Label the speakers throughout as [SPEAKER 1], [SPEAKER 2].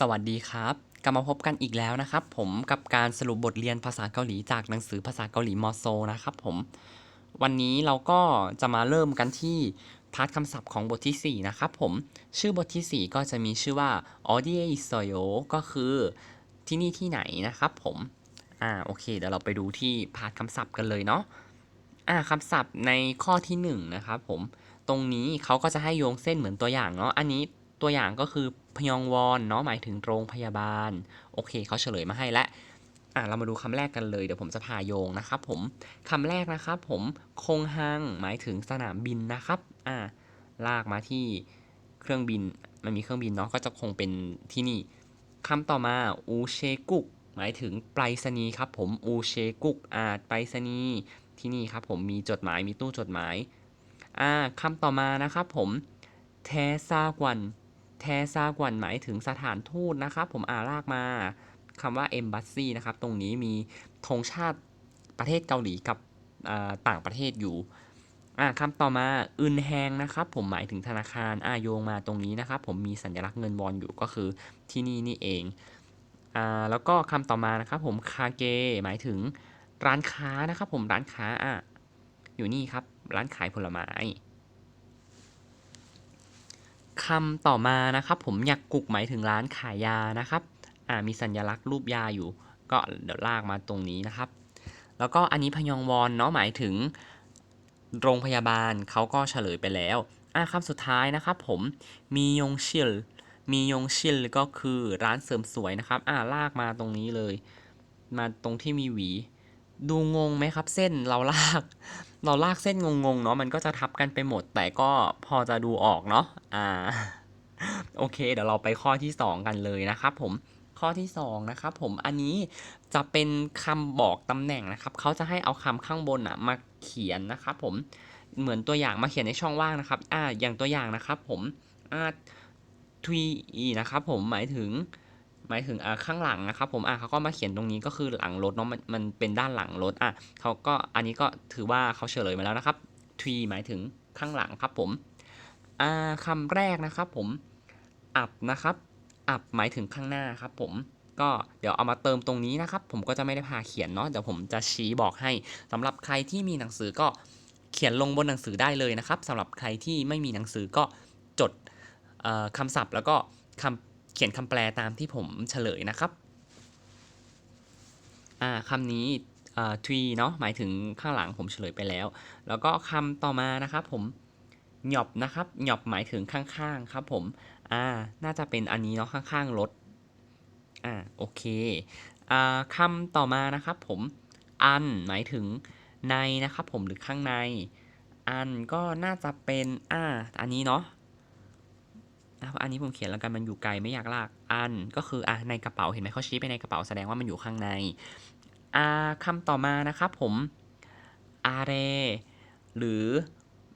[SPEAKER 1] สวัสดีครับ กลับมาพบกันอีกแล้วนะครับ ผมกับการสรุปบทเรียนภาษาเกาหลีจากหนังสือภาษาเกาหลีมอโซนะครับผมวันนี้เราก็จะมาเริ่มกันที่พาร์ทคำศัพท์ของบทที่ 4 นะครับผมชื่อบทที่ 4 ก็จะมีชื่อว่าออ d เ e s o y o ก็คือที่นี่ที่ไหนนะครับผมอ่าโอเค เดี๋ยวเราไปดูที่พาร์ทคำศัพท์กันเลยเนาะอ่าคำศัพท์ในข้อที่หนึ่งนะครับผมตรงนี้เขาก็จะให้โยงเส้นเหมือนตัวอย่างเนาะอันนี้ ตัวอย่างก็คือพยองวอนเนาะหมายถึงโรงพยาบาล โอเคเขาเฉลยมาให้แล้วอะเรามาดูคำแรกกันเลยเดี๋ยวผมจะพาโยงนะครับผมคำแรกนะครับผมคงฮังหมายถึงสนามบินนะครับอ่าลากมาที่เครื่องบินมันมีเครื่องบินเนาะก็จะคงเป็นที่นี่คำต่อมาอูเชกุกหมายถึงไปรษณีย์ครับผมอูเชกุกอ่าไปรษณีย์ที่นี่ครับผมมีจดหมายมีตู้จดหมายอ่าคำต่อมานะครับผมแทซากวัน แทซากวันหมายถึงสถานทูตนะครับผมอ่าลากมาคำว่า embassy นะครับตรงนี้มีธงชาติประเทศเกาหลีกับต่างประเทศอยู่อ่าคำต่อมาอึนแฮงนะครับผมหมายถึงธนาคารอาโยงมาตรงนี้นะครับผมมีสัญลักษณ์เงินวอนอยู่ก็คือที่นี่นี่เองอ่าแล้วก็คำต่อมานะครับผมคาเกหมายถึงร้านค้านะครับผมร้านค้าอะอยู่นี่ครับร้านขายผลไม้ คำต่อมานะครับผมอยากกุกหมายถึงร้านขายยานะครับอ่ามีสัญลักษณ์รูปยาอยู่ ก็เดี๋ยวลากมาตรงนี้นะครับ แล้วก็อันนี้พยองวอนเนาะหมายถึงโรงพยาบาลเขาก็เฉลยไปแล้วอ่าคำสุดท้ายนะครับผมมียงชิลมียงชิลก็คือร้านเสริมสวยนะครับอ่าลากมาตรงนี้เลย มาตรงที่มีหวี ดูงงไหมครับเส้นเราลาก เราลากเส้นงงๆเนาะมันก็จะทับกันไปหมด แต่ก็พอจะดูออกเนาะอ่าโอเค เดี๋ยวเราไปข้อที่ 2 กันเลยนะครับผมข้อที่ 2 นะครับผมอันนี้จะเป็นคำบอกตำแหน่งนะครับเขาจะให้เอาคำข้างบนอะมาเขียนนะครับผมเหมือนตัวอย่างมาเขียนในช่องว่างนะครับอ่าอย่างตัวอย่างนะครับผมอ่าทวีนะครับผมหมายถึง หมายถึงอ่าข้างหลังนะครับผมอ่าเขาก็มาเขียนตรงนี้ก็คือหลังรถเนาะมันมันเป็นด้านหลังรถอะเขาก็อันนี้ก็ถือว่าเขาเฉลยมาแล้วนะครับทวีหมายถึงข้างหลังครับผมอ่าคำแรกนะครับผมอับนะครับอับหมายถึงข้างหน้าครับผมก็เดี๋ยวเอามาเติมตรงนี้นะครับ ผมก็จะไม่ได้พาเขียนเนาะเดี๋ยวผมจะชี้บอกให้สำหรับใครที่มีหนังสือก็เขียนลงบนหนังสือได้เลยนะครับสำหรับใครที่ไม่มีหนังสือก็จดเอ่อคำศัพท์ แล้วก็คำ เขียนคำแปลตามที่ผมเฉลยนะครับอ่าคำนี้อ่าทรีเนาะหมายถึงข้างหลังผมเฉลยไปแล้ว แล้วก็คำต่อมานะครับผมหยอบนะครับหยอบหมายถึงข้างๆครับผมอ่าน่าจะเป็นอันนี้เนาะข้างๆรถอ่าโอเคอ่าคำต่อมานะครับผมอันหมายถึงในนะครับผมหรือข้างใน อันก็น่าจะเป็นอ่าอันนี้เนาะ อะอันนี้ผมเขียนแล้วกันมันอยู่ไกลไม่อยากลากอันก็คืออะในกระเป๋าเห็นไหมเขาชี้ไปในกระเป๋าแสดงว่ามันอยู่ข้างในอ่าคำต่อมานะครับผมอาเรหรือ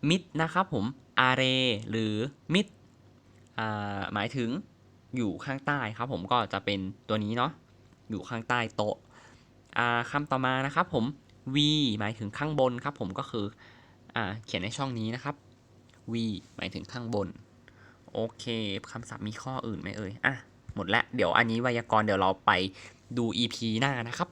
[SPEAKER 1] มิดนะครับผมอาเรหรือมิดอ่าหมายถึงอยู่ข้างใต้ครับผมก็จะเป็นตัวนี้เนาะอยู่ข้างใต้โต๊ะอ่าคำต่อมานะครับผม V หมายถึงข้างบนครับผมก็คืออ่าเขียนในช่องนี้นะครับ V หมายถึงข้างบน โอเคคำศัพท์มีข้ออื่นไหมเอ่ยอะหมดแล้วเดี๋ยวอันนี้ไวยากรณ์เดี๋ยวเราไปดู EP หน้านะครับ